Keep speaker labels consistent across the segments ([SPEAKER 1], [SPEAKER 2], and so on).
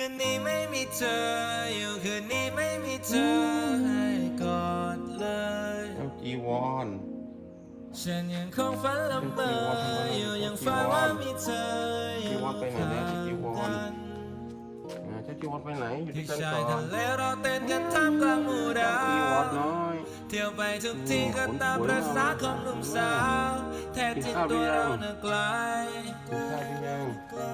[SPEAKER 1] คืนนี้ไม่มีเธออยู่คืนนี้ไม่มีเธอให้กอดเลย
[SPEAKER 2] เอาจีวร
[SPEAKER 1] ฉันยังคงฝันละเมออยู่ยังฝันว่ามีเธออยู่ข้างกัน
[SPEAKER 2] อ่าเจ้าจีวรไปไหนอยู่
[SPEAKER 1] ที่
[SPEAKER 2] ที่กัน
[SPEAKER 1] ชา
[SPEAKER 2] ก่
[SPEAKER 1] ย
[SPEAKER 2] อ
[SPEAKER 1] ทะ
[SPEAKER 2] น
[SPEAKER 1] เลเราเต้นกันท่ามกลางหมู่ดา
[SPEAKER 2] จีว
[SPEAKER 1] ว
[SPEAKER 2] รน้อย
[SPEAKER 1] เที่ยวไปทุกที่ก็ตามประสาของหนุ่มสาว แท้จริงตัวเราเน่ะไกล
[SPEAKER 2] กินข้าวหรือยัง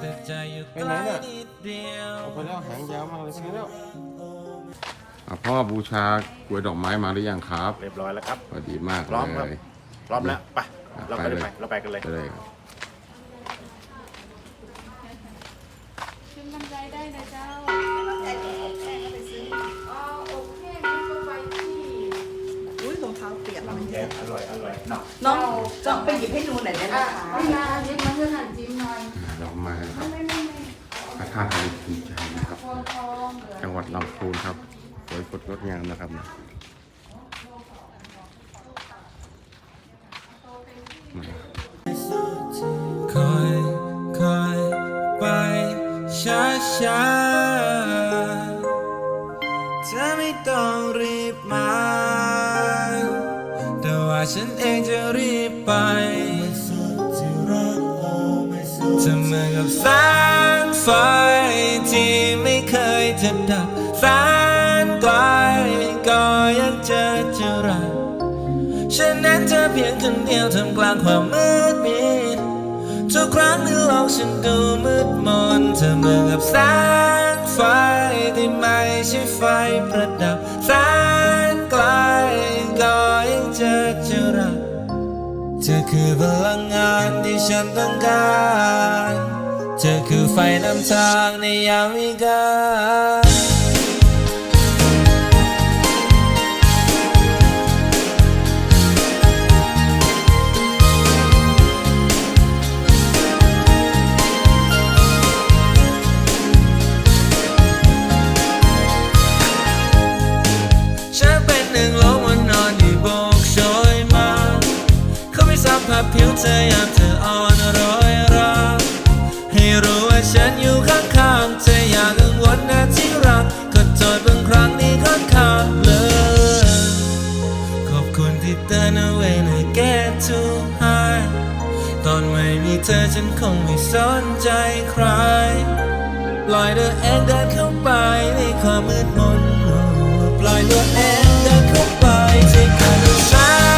[SPEAKER 1] แต่ใจอยู่ใก
[SPEAKER 2] ไปไหน
[SPEAKER 1] ล้
[SPEAKER 2] น่ะ
[SPEAKER 1] นิดเดียว
[SPEAKER 2] เอาไปแล้วหางยาวมากเลยไปแล้วอะพ่อบูชากล้วยดอกไม้มาหรือยังครับ
[SPEAKER 3] เรียบร้อยแล้วครับ
[SPEAKER 2] พอดีมาก
[SPEAKER 3] พร้อมครับ
[SPEAKER 2] เลย
[SPEAKER 3] พร้อมแล้วไป
[SPEAKER 2] อะ
[SPEAKER 3] เรา
[SPEAKER 2] ไป
[SPEAKER 3] ไป
[SPEAKER 2] เลย
[SPEAKER 3] ไป เราไปกันเลย
[SPEAKER 2] ไปเลยครับ
[SPEAKER 4] ขึ้นบั นไดได้นะเจ้าอ๋อโอเคงั้นก็ไปที่
[SPEAKER 5] อุ้ยรองเท้าเปียกแล้วมัน
[SPEAKER 3] แกงอร่อยอร่อยเนาะ
[SPEAKER 5] น้องจะไปหยิบให้ดูหน่อยได้ไหม
[SPEAKER 4] อะ
[SPEAKER 5] คะ
[SPEAKER 4] เวลาเย็บมันจะหันจิ้มหน่อย
[SPEAKER 2] อะดอกไม้ครับ
[SPEAKER 4] ไม่ไม่ไม่
[SPEAKER 2] พระธาตุอริพุนชัยนะครับ
[SPEAKER 4] ทองทองเหลือ
[SPEAKER 2] จังหวัดลำพูนครับสวยสดงดงามนะครับนะมา
[SPEAKER 1] ช้า เธอไม่ต้องรีบมา แต่ว่าฉันเองจะรีบไปเธอเหมือนกับแสงไฟที่ไม่เคยจะดับแสนไกลก็ยังเจอจอรักฉันนั้นเธอเพียงคนเดียวท่ามกลางความมืดมิด ทุกครั้งที่โลกฉันดูมืดมนเธอเหมือนกับแสงไฟที่ไม่ใช่ไฟประดับแสนไกลก็ยังเจอจอรักเธอคือพลังงานที่ฉันต้องการ เธอคือไฟนำทางในยามวิกาล ผัสผิวเธอยามเธออ่อนโรยราให้รู้ว่าฉันอยู่ข้างๆเธออย่ากังวลนะที่รักก็โทษบางครั้งที่ค่อนข้างเลยขอบคุณที่เตือนเอาไว้ใน get too high ตอนไม่มีเธอฉันคงไม่สนใจใครปล่อยเธอเองเดินเข้าไปในความมืดมนปล่อยตัวเองเดินเข้าไปที่การแสง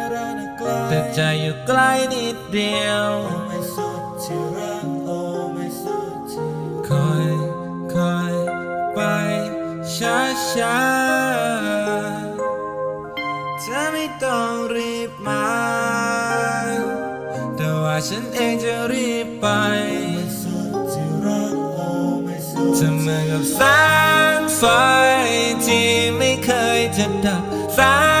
[SPEAKER 1] แต่ใจอยู่ใกล้นิดเดียวคอยคอยไปช้าช้าๆเธอไม่ต้องรีบมา แต่ว่าฉันเองจะรีบไปเธอเหมือนกับแสงไฟที่ไม่เคยจะดับแสน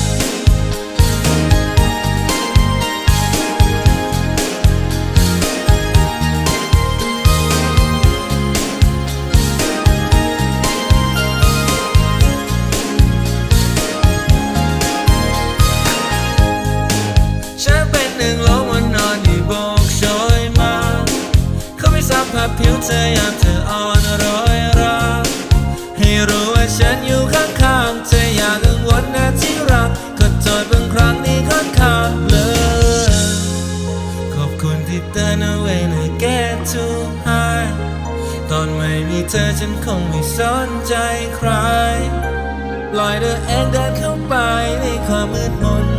[SPEAKER 1] ธอยามเธออ่อนโรยราให้รู้ว่าฉันอยู่ข้างๆเธออย่ากังวลนะที่รักก็โทษบางครั้งนี้ค่อนข้างเลยขอบคุณที่เตือนเอาไว้ใน get too high ตอนไม่มีเธอฉันคงไม่สนใจใคร ปล่อยเธอเองเดินเข้าไปในความมืดมน